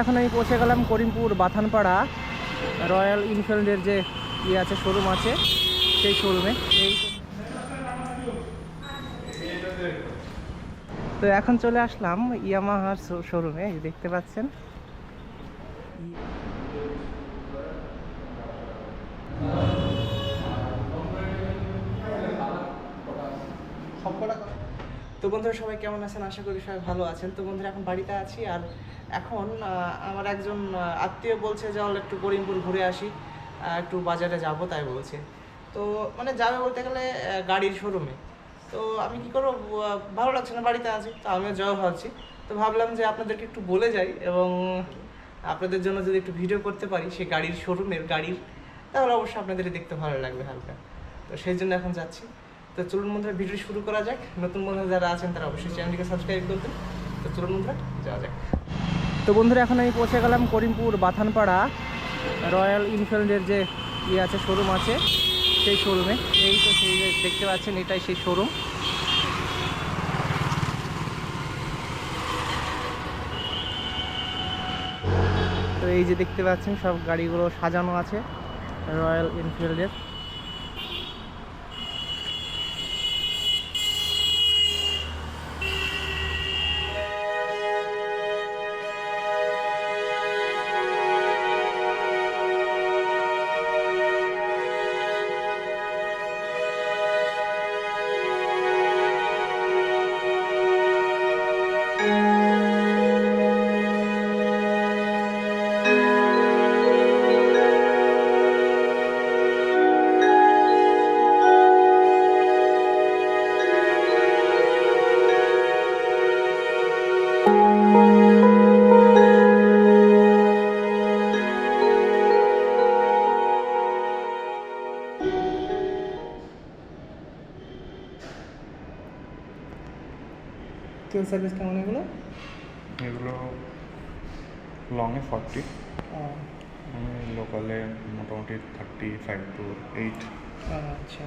এখন আমি পৌঁছে গেলাম করিমপুর বাথানপাড়া রয়্যাল ইনফিল্ডের যে ইয়ে আছে শোরুম আছে, সেই শোরুমে এই তো এখন চলে আসলাম ইয়ামাহার শোরুমে দেখতে পাচ্ছেন। তো বন্ধুরা সবাই কেমন আছেন? আশা করি সবাই ভালো আছেন। তো বন্ধুরা, এখন বাড়িতে আছি আর এখন আমার একজন আত্মীয় বলছে যে একটু করিমপুর ঘুরে আসি। একটু বাজারে যাব, তাই বলছে। তো মানে যাবে বলতে গেলে গাড়ির শোরুমে। তো আমি কি করব? ভালো লাগছে না বাড়িতে আছি, তো আমিও যাওয়া ভাবছি। তো ভাবলাম যে, আপনাদেরকে একটু বলে যাই এবং আপনাদের জন্য যদি একটু ভিডিও করতে পারি সেই গাড়ির শোরুমের গাড়ির, তাহলে অবশ্যই আপনাদের দেখতে ভালো লাগবে হালকা। তো সেই জন্য এখন যাচ্ছি। তো চলুন বন্ধুরা ভিডিও শুরু করা যাক। নতুন বন্ধুরা যারা আছেন, তারা অবশ্যই চ্যানেলটিকে সাবস্ক্রাইব করবেন তো চলুন বন্ধুরা, যাওয়া যাক। তো বন্ধুরা, এখন আমি পৌঁছে গেলাম করিমপুর বাথানপাড়া রয়্যাল এনফিল্ডের যে ইয়ে আছে শোরুম আছে, সেই শোরুমে এই তো সেই দেখতে পাচ্ছেন, এটাই সেই শোরুম তো এই যে দেখতে পাচ্ছেন, সব গাড়িগুলো সাজানো আছে রয়্যাল এনফিল্ডের তেল সার্ভিস কেমন এগুলো? এগুলো লং লংয়ে ফর্টি লোকালে মোটামুটি থার্টি ফাইভ টু এইট আচ্ছা।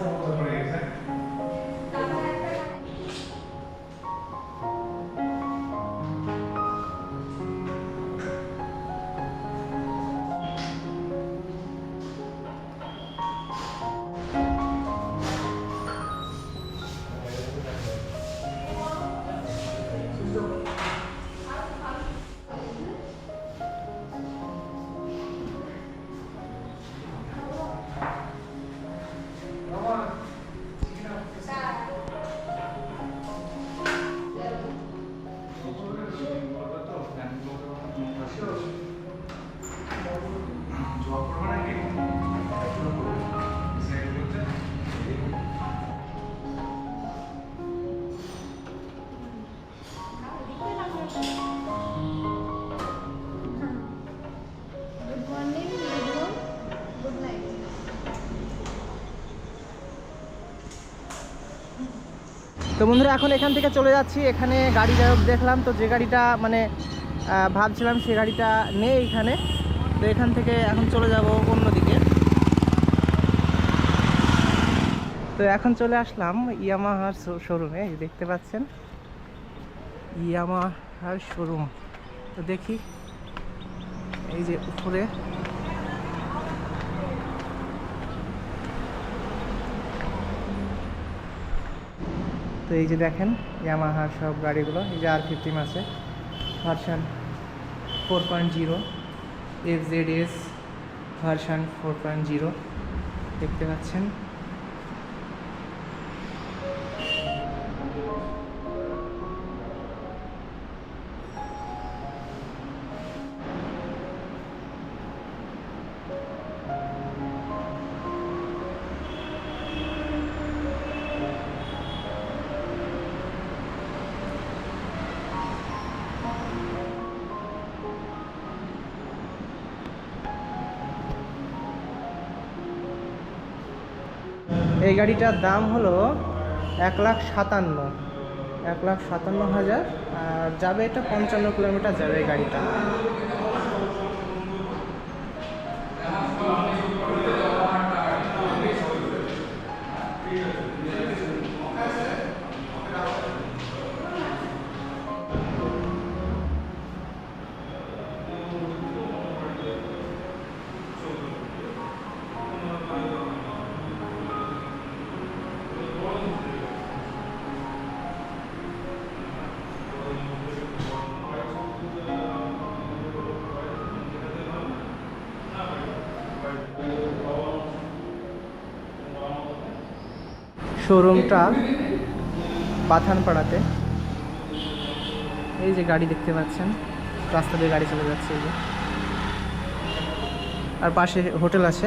maximum তো বন্ধুরা, এখন এখান থেকে চলে যাচ্ছি। এখানে গাড়ি যাই দেখলাম তো যে গাড়িটা মানে ভাবছিলাম সে গাড়িটা নেই এখানে। তো এখান থেকে এখন চলে যাব অন্যদিকে। তো এখন চলে আসলাম ইয়ামাহার শোরুমে দেখতে পাচ্ছেন। ইয়ামাহার শোরুম তো দেখি, এই যে উপরে। তো এই যে দেখেন ইয়ামাহার সব গাড়িগুলো, এই যে আর ফিফটিন আছে version four point zero F Z S version four point zero দেখতে পাচ্ছেন। এই গাড়িটার দাম হলো এক লাখ সাতান্ন। এক লাখ সাতান্ন হাজার। আর যাবে এটা পঞ্চান্ন কিলোমিটার যাবে এই গাড়িটা। শোরুমটা পাথানপাড়াতে এই যে গাড়ি দেখতে পাচ্ছেন, রাস্তা দিয়ে গাড়ি চলে যাচ্ছে এই যে। আর পাশে হোটেল আছে।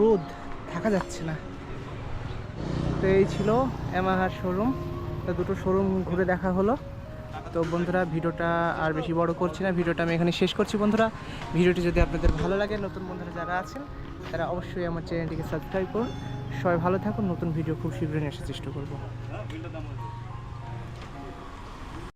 রোদ থাকা যাচ্ছে না। তো এই ছিল এমাহার শোরুম তো দুটো শোরুম ঘুরে দেখা হলো। তো বন্ধুরা, ভিডিওটা আর বেশি বড় করছি না। ভিডিওটা আমি এখানে শেষ করছি বন্ধুরা। ভিডিওটি যদি আপনাদের ভালো লাগে, নতুন বন্ধুরা যারা আছেন, তারা অবশ্যই আমার চ্যানেলটিকে সাবস্ক্রাইব করুন। সবাই ভালো থাকুন। নতুন ভিডিও খুব শীঘ্রই আসার চেষ্টা করব।